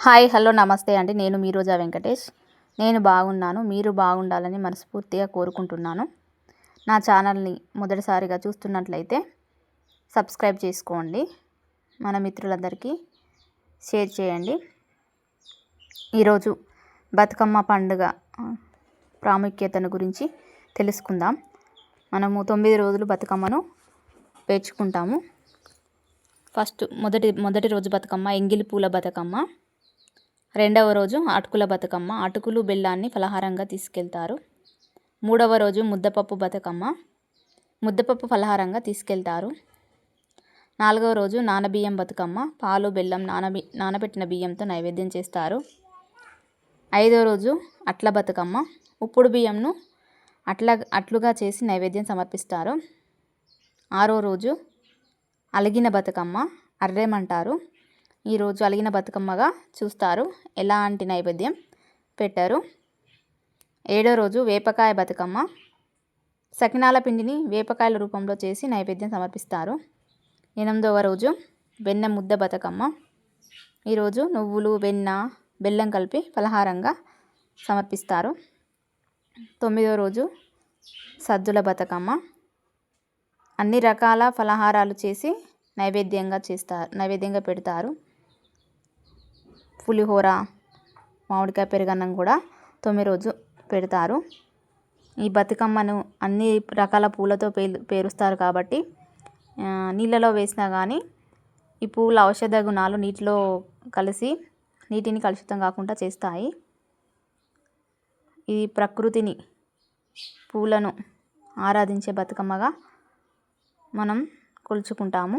Hi hello నమస్తే అండి. నేను మీ రోజా వెంకటేష్. నేను బాగున్నాను. మీరు బాగుండాలని మనస్ఫూర్తిగా కోరుకుంటున్నాను. నా ఛానల్ని మొదటిసారిగా చూస్తున్నట్లయితే సబ్స్క్రైబ్ చేసుకోండి. మన మిత్రులందరికీ షేర్ చేయండి. ఈరోజు బతుకమ్మ పండుగ ప్రాముఖ్యతను గురించి తెలుసుకుందాం. మనము తొమ్మిది రోజులు బతుకమ్మను పేర్చుకుంటాము. ఫస్ట్ మొదటి మొదటి రోజు బతుకమ్మ ఎంగిలి పూల బతుకమ్మ. రెండవ రోజు అటుకుల బతుకమ్మ. అటుకులు బెల్లాన్ని ఫలహారంగా తీసుకెళ్తారు. మూడవ రోజు ముద్దపప్పు బతుకమ్మ. ముద్దపప్పు ఫలహారంగా తీసుకెళ్తారు. నాలుగవ రోజు నానబియ్యం బతుకమ్మ. పాలు బెల్లం నానబి నానబెట్టిన బియ్యంతో నైవేద్యం చేస్తారు. ఐదవ రోజు అట్ల బతుకమ్మ. ఉప్పుడు బియ్యంను అట్ల అట్లుగా చేసి నైవేద్యం సమర్పిస్తారు. ఆరో రోజు అలిగిన బతుకమ్మ. అర్రేమంటారు. ఈరోజు అలిగిన బతుకమ్మగా చూస్తారు. ఎలాంటి నైవేద్యం పెట్టారు? ఏడో రోజు వేపకాయ బతుకమ్మ. సకినాల పిండిని వేపకాయల రూపంలో చేసి నైవేద్యం సమర్పిస్తారు. ఎనిమిదవ రోజు వెన్న ముద్ద బతుకమ్మ. ఈరోజు నువ్వులు వెన్న బెల్లం కలిపి ఫలహారంగా సమర్పిస్తారు. తొమ్మిదవ రోజు సద్దుల బతుకమ్మ. అన్ని రకాల ఫలహారాలు చేసి నైవేద్యంగా చేస్తారు నైవేద్యంగా పెడతారు. పులిహోర మామిడికాయ పెరుగన్నం కూడా తొమ్మిది రోజు పెడతారు. ఈ బతుకమ్మను అన్ని రకాల పూలతో పేరు పేరుస్తారు కాబట్టి నీళ్ళలో వేసినా కానీ ఈ పూల ఔషధ గుణాలు నీటిలో కలిసి నీటిని కలుషితం కాకుండా చేస్తాయి. ఈ ప్రకృతిని పూలను ఆరాధించే బతుకమ్మగా మనం కొలుచుకుంటాము.